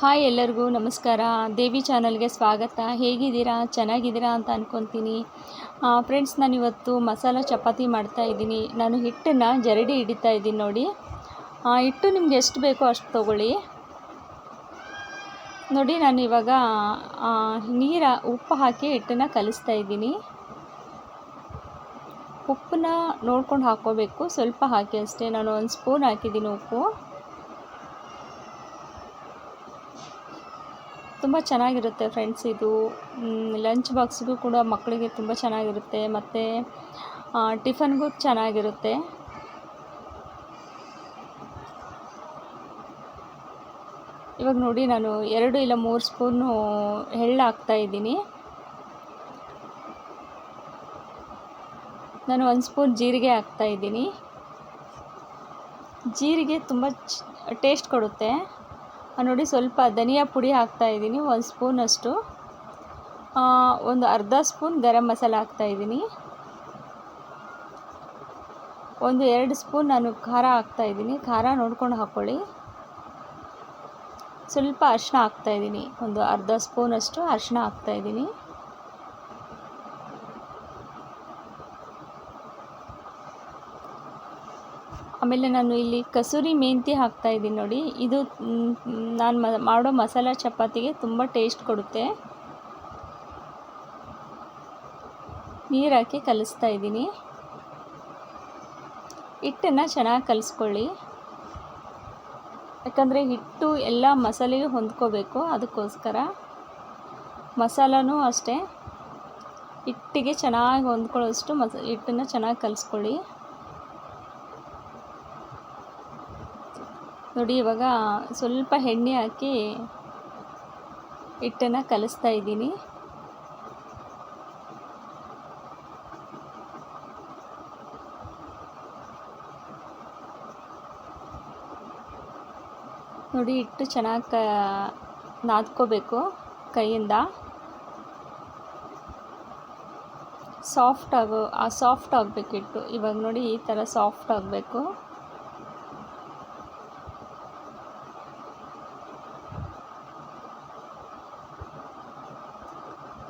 Hi ಎಲ್ಲರಿಗೂ ನಮಸ್ಕಾರ. ದೇವಿ ಚಾನಲ್ಗೆ ಸ್ವಾಗತ. ಹೇಗಿದ್ದೀರಾ? ಚೆನ್ನಾಗಿದ್ದೀರಾ ಅಂತ ಅಂದ್ಕೊತೀನಿ ಫ್ರೆಂಡ್ಸ್ ನಾನಿವತ್ತು ಮಸಾಲ ಚಪಾತಿ ಮಾಡ್ತಾ ಇದ್ದೀನಿ. ನಾನು ಹಿಟ್ಟನ್ನು ಜರಡಿ ಹಿಡಿತಾ ಇದ್ದೀನಿ ನೋಡಿ. ಹಿಟ್ಟು ನಿಮ್ಗೆ ಎಷ್ಟು ಬೇಕೋ ಅಷ್ಟು ತೊಗೊಳ್ಳಿ. ನೋಡಿ, ನಾನು ಇವಾಗ ನೀರ ಉಪ್ಪು ಹಾಕಿ ಹಿಟ್ಟನ್ನು ಕಲಿಸ್ತಾ ಇದ್ದೀನಿ. ಉಪ್ಪನ್ನ ನೋಡ್ಕೊಂಡು ಹಾಕ್ಕೋಬೇಕು ಸ್ವಲ್ಪ ಹಾಕಿ ಅಷ್ಟೇ. ನಾನು ಒಂದು ಸ್ಪೂನ್ ಹಾಕಿದ್ದೀನಿ ಉಪ್ಪು. ತುಂಬ ಚೆನ್ನಾಗಿರುತ್ತೆ ಫ್ರೆಂಡ್ಸ್ ಇದು. ಲಂಚ್ ಬಾಕ್ಸ್ಗೂ ಕೂಡ ಮಕ್ಕಳಿಗೆ ತುಂಬ ಚೆನ್ನಾಗಿರುತ್ತೆ. ಮತ್ತು ಟಿಫನ್ಗೂ ಚೆನ್ನಾಗಿರುತ್ತೆ. ಇವಾಗ ನೋಡಿ ನಾನು ಎರಡು ಇಲ್ಲ ಮೂರು ಸ್ಪೂನು ಎಳ್ಳು ಹಾಕ್ತಾ ಇದ್ದೀನಿ. ನಾನು ಒಂದು ಸ್ಪೂನ್ ಜೀರಿಗೆ ಹಾಕ್ತಾ ಇದ್ದೀನಿ. ಜೀರಿಗೆ ತುಂಬ ಟೇಸ್ಟ್ ಕೊಡುತ್ತೆ. ನೋಡಿ ಸ್ವಲ್ಪ ಧನಿಯಾ ಪುಡಿ ಹಾಕ್ತಾ ಇದ್ದೀನಿ, ಒಂದು ಸ್ಪೂನಷ್ಟು ಒಂದು ಅರ್ಧ ಸ್ಪೂನ್ ಗರಂ ಮಸಾಲ ಹಾಕ್ತಾ ಇದ್ದೀನಿ. ಒಂದು ಎರಡು ಸ್ಪೂನ್ ನಾನು ಖಾರ ಹಾಕ್ತಾ ಇದ್ದೀನಿ, ಖಾರ ನೋಡ್ಕೊಂಡು ಹಾಕ್ಕೊಳ್ಳಿ ಸ್ವಲ್ಪ ಅರಿಶಿನ ಹಾಕ್ತಾ ಇದ್ದೀನಿ, ಒಂದು ಅರ್ಧ ಸ್ಪೂನಷ್ಟು ಅರಿಶಿನ ಹಾಕ್ತಾ ಆಮೇಲೆ ನಾನು ಇಲ್ಲಿ ಕಸೂರಿ ಮೆಂತಿ ಹಾಕ್ತಾ ಇದ್ದೀನಿ ನೋಡಿ. ಇದು ನಾನು ಮಾಡೋ ಮಸಾಲ ಚಪಾತಿಗೆ ತುಂಬ ಟೇಸ್ಟ್ ಕೊಡುತ್ತೆ. ನೀರು ಹಾಕಿ ಕಲಿಸ್ತಾ ಇದ್ದೀನಿ. ಹಿಟ್ಟನ್ನು ಚೆನ್ನಾಗಿ ಕಲಿಸ್ಕೊಳ್ಳಿ. ಯಾಕಂದರೆ ಹಿಟ್ಟು ಎಲ್ಲ ಮಸಾಲೆಗೆ ಹೊಂದ್ಕೋಬೇಕು, ಅದಕ್ಕೋಸ್ಕರ. ಮಸಾಲನೂ ಅಷ್ಟೇ. ಹಿಟ್ಟಿಗೆ ಚೆನ್ನಾಗಿ ಹೊಂದ್ಕೊಳ್ಳೋಷ್ಟು ಮಸ, ಹಿಟ್ಟನ್ನು ಚೆನ್ನಾಗಿ ಕಲಿಸ್ಕೊಳ್ಳಿ. ನೋಡಿ, ಇವಾಗ ಸ್ವಲ್ಪ ಎಣ್ಣೆ ಹಾಕಿ ಹಿಟ್ಟನ್ನು ಕಲಿಸ್ತಾ ಇದ್ದೀನಿ. ನೋಡಿ, ಹಿಟ್ಟು ಚೆನ್ನಾಗಿ ಕ, ನಾದ್ಕೋಬೇಕು ಕೈಯಿಂದ. ಸಾಫ್ಟ್ ಆಗೋ ಸಾಫ್ಟ್ ಆಗಬೇಕು ಹಿಟ್ಟು. ಇವಾಗ ನೋಡಿ, ಈ ಥರ ಸಾಫ್ಟ್ ಆಗಬೇಕು.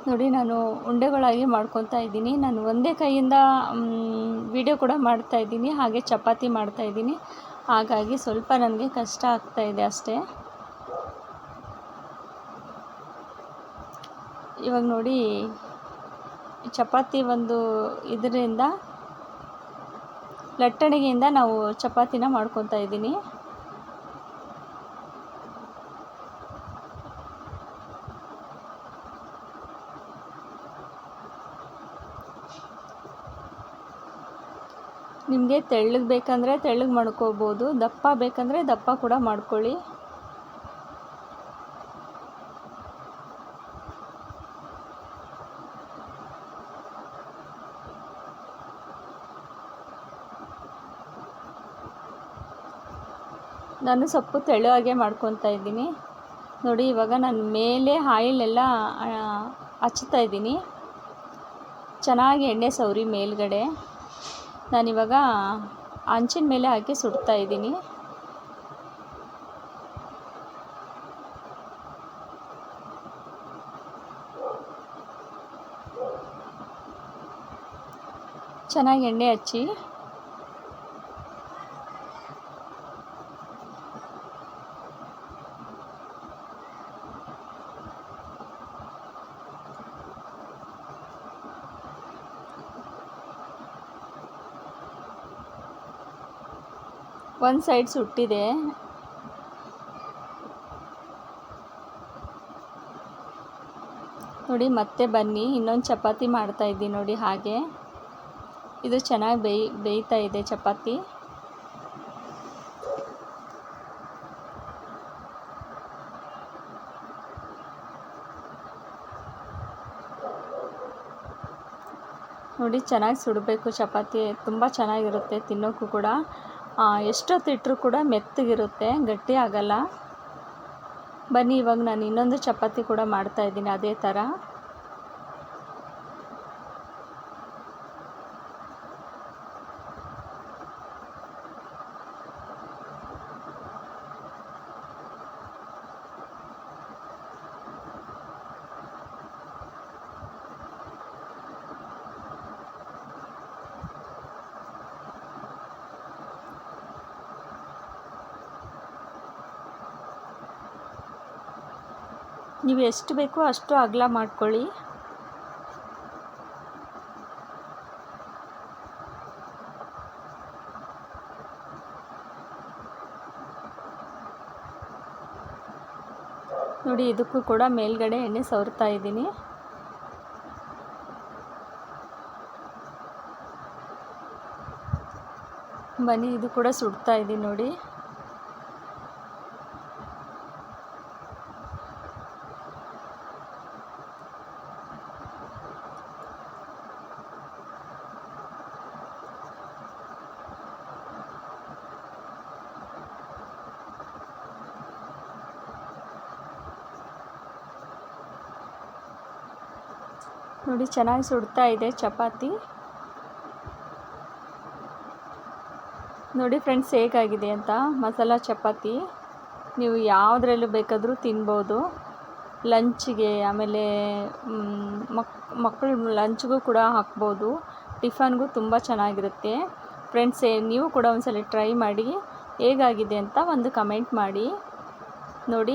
ನೋಡಿ ನಾನು ಉಂಡೆಗಳಾಗಿ ಮಾಡ್ಕೊತಾ ಇದ್ದೀನಿ. ನಾನು ಒಂದೇ ಕೈಯಿಂದ ವಿಡಿಯೋ ಕೂಡ ಮಾಡ್ತಾ ಇದ್ದೀನಿ. ಹಾಗೆ ಚಪಾತಿ ಮಾಡ್ತಾ ಇದ್ದೀನಿ. ಹಾಗಾಗಿ ಸ್ವಲ್ಪ ನನಗೆ ಕಷ್ಟ ಆಗ್ತಾ ಇದೆ ಅಷ್ಟೇ. ಇವಾಗ ನೋಡಿ ಚಪಾತಿ ಒಂದು ಇದರಿಂದ, ಲಟ್ಟಣಿಗೆಯಿಂದ ನಾವು ಚಪಾತಿನ ಮಾಡ್ಕೊತಾ ಇದ್ದೀನಿ. ನಿಮಗೆ ತೆಳ್ಳಗೆ ಬೇಕಂದರೆ ತೆಳ್ಳಗೆ ಮಾಡ್ಕೋಬೋದು, ದಪ್ಪ ಬೇಕಂದರೆ ದಪ್ಪ ಕೂಡ ಮಾಡ್ಕೊಳ್ಳಿ. ನಾನು ಸೊಪ್ಪು ತೆಳುವಾಗೆ ಮಾಡ್ಕೊತಾ ಇದ್ದೀನಿ. ನೋಡಿ, ಇವಾಗ ನಾನು ಮೇಲೆ ಆಯಿಲೆಲ್ಲ ಹಚ್ತಾ ಇದ್ದೀನಿ. ಚೆನ್ನಾಗಿ ಎಣ್ಣೆ ಸವರಿ ಮೇಲ್ಗಡೆ. ನಾನಿವಾಗ ಹಂಚಿನ ಮೇಲೆ ಹಾಕಿ ಸುಡ್ತಾ ಇದ್ದೀನಿ. ಚೆನ್ನಾಗಿ ಎಣ್ಣೆ ಹಚ್ಚಿ ಒಂದು ಸೈಡ್ ಸುಟ್ಟಿದೆ. ನೋಡಿ, ಮತ್ತೆ ಬನ್ನಿ. ಇನ್ನೊಂದು ಚಪಾತಿ ಮಾಡ್ತಾ ಇದ್ದೀನಿ ನೋಡಿ ಹಾಗೆ. ಇದು ಚೆನ್ನಾಗಿ ಬೇಯ್, ಬೇಯ್ತಾ ಇದೆ ಚಪಾತಿ. ನೋಡಿ, ಚೆನ್ನಾಗಿ ಸುಡಬೇಕು ಚಪಾತಿ. ತುಂಬ ಚೆನ್ನಾಗಿರುತ್ತೆ ತಿನ್ನೋಕ್ಕೂ ಕೂಡ. ಎಷ್ಟೊತ್ತು ಇಟ್ಟರೂ ಕೂಡ ಮೆತ್ತಗಿರುತ್ತೆ ಗಟ್ಟಿ ಆಗಲ್ಲ ಬನ್ನಿ, ಇವಾಗ ನಾನು ಇನ್ನೊಂದು ಚಪಾತಿ ಕೂಡ ಮಾಡ್ತಾ ಇದ್ದೀನಿ, ಅದೇ ಥರ ನೀವು ಎಷ್ಟು ಬೇಕೋ ಅಷ್ಟು ಅಗಲ ಮಾಡ್ಕೊಳ್ಳಿ. ನೋಡಿ, ಇದಕ್ಕೂ ಕೂಡ ಮೇಲ್ಗಡೆ ಎಣ್ಣೆ ಸವರ್ತಾ ಇದ್ದೀನಿ. ಬನ್ನಿ, ಇದು ಕೂಡ ಸುಡ್ತಾ ಇದ್ದೀನಿ ನೋಡಿ. ನೋಡಿ, ಚೆನ್ನಾಗಿ ಸುಡ್ತಾ ಇದೆ ಚಪಾತಿ. ನೋಡಿ ಫ್ರೆಂಡ್ಸ್, ಹೇಗಾಗಿದೆ ಅಂತ. ಮಸಾಲ ಚಪಾತಿ. ನೀವು ಯಾವುದ್ರಲ್ಲೂ ಬೇಕಾದರೂ ತಿನ್ಬೋದು. ಲಂಚಿಗೆ, ಆಮೇಲೆ ಮಕ್ ಮಕ್ಕಳು ಲಂಚ್ಗೂ ಕೂಡ ಹಾಕ್ಬೋದು. ಟಿಫನ್ಗೂ ತುಂಬ ಚೆನ್ನಾಗಿರುತ್ತೆ. ಫ್ರೆಂಡ್ಸ್ ನೀವು ಕೂಡ ಒಂದ್ಸಲ ಟ್ರೈ ಮಾಡಿ. ಹೇಗಾಗಿದೆ ಅಂತ ಒಂದು ಕಮೆಂಟ್ ಮಾಡಿ. ನೋಡಿ